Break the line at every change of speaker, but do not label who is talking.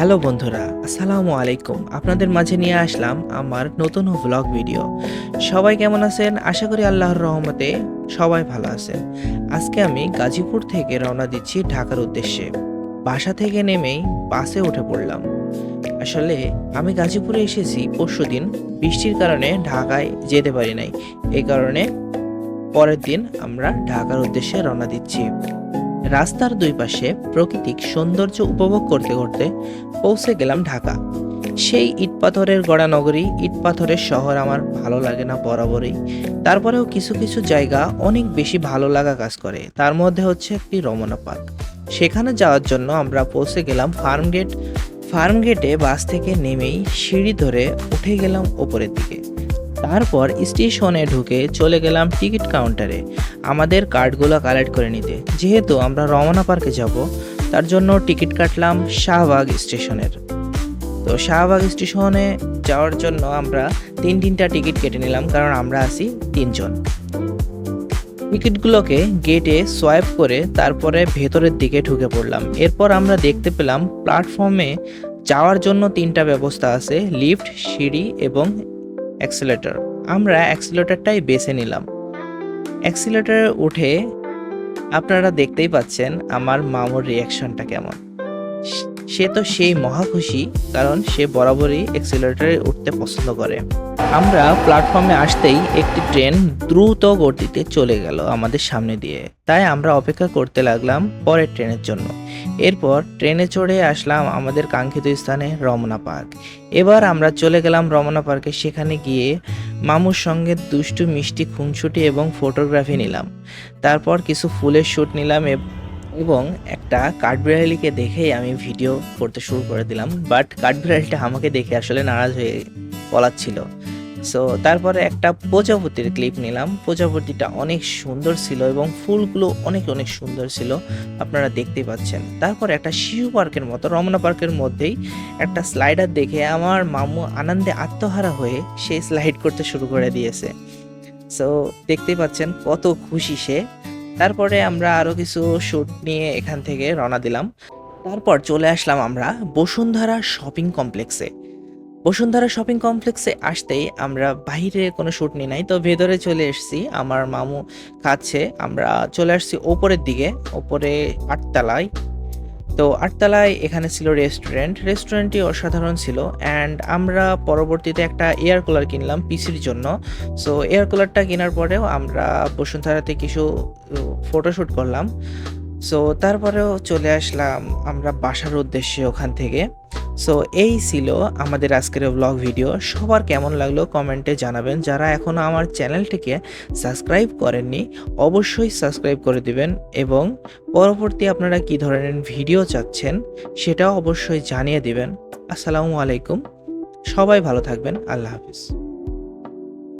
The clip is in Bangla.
হ্যালো বন্ধুরা, আসসালামু আলাইকুম। আপনাদের মাঝে নিয়ে আসলাম আমার নতুন ব্লগ ভিডিও সবাই কেমন আছেন? আশা করি আল্লাহর রহমতে সবাই ভালো আছেন। আজকে আমি গাজীপুর থেকে রওনা দিচ্ছি ঢাকার উদ্দেশ্যে। বাসা থেকে নেমেই বাসে উঠে পড়লাম। আসলে আমি গাজীপুরে এসেছি পরশু দিন। বৃষ্টির কারণে ঢাকায় যেতে পারি নাই। এই কারণে পরের দিন আমরা ঢাকার উদ্দেশ্যে রওনা দিচ্ছি। রাস্তার দুই পাশে প্রাকৃতিক সৌন্দর্য উপভোগ করতে করতে পৌঁছে গেলাম ঢাকা। সেই ইট পাথরের গড়া নগরী ইট পাথরের শহর আমার ভালো লাগে না বরাবরই। তারপরেও কিছু কিছু জায়গা অনেক বেশি ভালো লাগা কাজ করে। তার মধ্যে হচ্ছে একটি রমনা পার্ক। সেখানে যাওয়ার জন্য আমরা পৌঁছে গেলাম ফার্ম গেট ফার্ম গেটে বাস থেকে নেমেই সিঁড়ি ধরে উঠে গেলাম ওপরের দিকে। তারপর স্টেশনে ঢুকে চলে গেলাম টিকিট কাউন্টারে। আমাদের কার্ডগুলো কালেক্ট করে নিতে। যেহেতু আমরা রমনা পার্কে যাব, তার জন্য টিকিট কাটলাম শাহবাগ স্টেশনের। তো শাহবাগ স্টেশনে যাওয়ার জন্য আমরা তিন তিনটা টিকিট কেটে নিলাম, কারণ আমরা আছি তিনজন। টিকিটগুলোকে গেটে সোয়াইপ করে তারপরে ভেতরের দিকে ঢুকে পড়লাম। এরপর আমরা দেখতে পেলাম প্ল্যাটফর্মে যাওয়ার জন্য তিনটা ব্যবস্থা আছে, লিফট, সিঁড়ি এবং অ্যাক্সিলেটর আমরা অ্যাক্সিলেটরটাই বেছে নিলাম। অ্যাক্সিলেটরে উঠে আপনারা দেখতেই পাচ্ছেন আমার মামুর রিয়াকশনটা কেমন। সে তো সেই মহাখুশি, কারণ সে বরাবরই অ্যাক্সিলেটরে উঠতে পছন্দ করে। আমরা প্ল্যাটফর্মে আসতেই একটি ট্রেন দ্রুত গতিতে চলে গেল আমাদের সামনে দিয়ে। তাই আমরা অপেক্ষা করতে লাগলাম পরের ট্রেনের জন্য। এরপর ট্রেনে চড়ে আসলাম আমাদের কাঙ্ক্ষিত স্থানে রমনা পার্ক। এবার আমরা চলে গেলাম রমনা পার্কে। সেখানে গিয়ে মামুর সঙ্গে দুষ্টু, মিষ্টি, খুনসুটি এবং ফটোগ্রাফি নিলাম। তারপর কিছু ফুলের শ্যুট নিলাম এবং একটা কাঠবিড়ালিকে দেখেই আমি ভিডিও করতে শুরু করে দিলাম। বাট কাঠবিড়ালিটা আমাকে দেখে আসলে নারাজ হয়ে পলাচ্ছিল। সো তারপরে একটা প্রজাপতির ক্লিপ নিলাম। প্রজাপতিটা অনেক সুন্দর ছিল এবং ফুলগুলো অনেক অনেক সুন্দর ছিল। আপনারা দেখতেই পাচ্ছেন। তারপর একটা শিশু পার্কের মতো, রমনা পার্কের মধ্যেই একটা স্লাইডার দেখে আমার মামু আনন্দে আত্মহারা হয়ে সে স্লাইড করতে শুরু করে দিয়েছে। সো দেখতেই পাচ্ছেন কত খুশি সে। তারপরে আমরা আরও কিছু শ্যুট নিয়ে এখান থেকে রওনা দিলাম। তারপর চলে আসলাম আমরা বসুন্ধরা শপিং কমপ্লেক্সে বসুন্ধরা শপিং কমপ্লেক্সে আসতেই আমরা বাইরে কোনো শ্যুট নিই নাই, তো ভেতরে চলে এসেছি। আমার মামু খাচ্ছে আমরা চলে আসছি ওপরের দিকে, ওপরে আটতলায়। তো আটতলায় এখানে ছিল রেস্টুরেন্ট, রেস্টুরেন্টটি অসাধারণ ছিল। অ্যান্ড আমরা পরবর্তীতে একটা এয়ার কুলার কিনলাম পিসির জন্য। সো এয়ার কুলারটা কেনার পরেও আমরা বসুন্ধরাতে কিছু ফটোশ্যুট করলাম। সো তারপরেও চলে আসলাম আমরা বাসার উদ্দেশ্যে ওখান থেকে। সো এই ছিল আমাদের আজকের ব্লগ ভিডিও সবার কেমন লাগল কমেন্টে জানাবেন। যারা এখনও আমার চ্যানেলটিকে সাবস্ক্রাইব করেননি, অবশ্যই সাবস্ক্রাইব করে দিবেন এবং পরবর্তী আপনারা কি ধরনের ভিডিও চাচ্ছেন, সেটাও অবশ্যই জানিয়ে দিবেন। আসসালামু আলাইকুম। সবাই ভালো থাকবেন। আল্লাহ হাফিজ।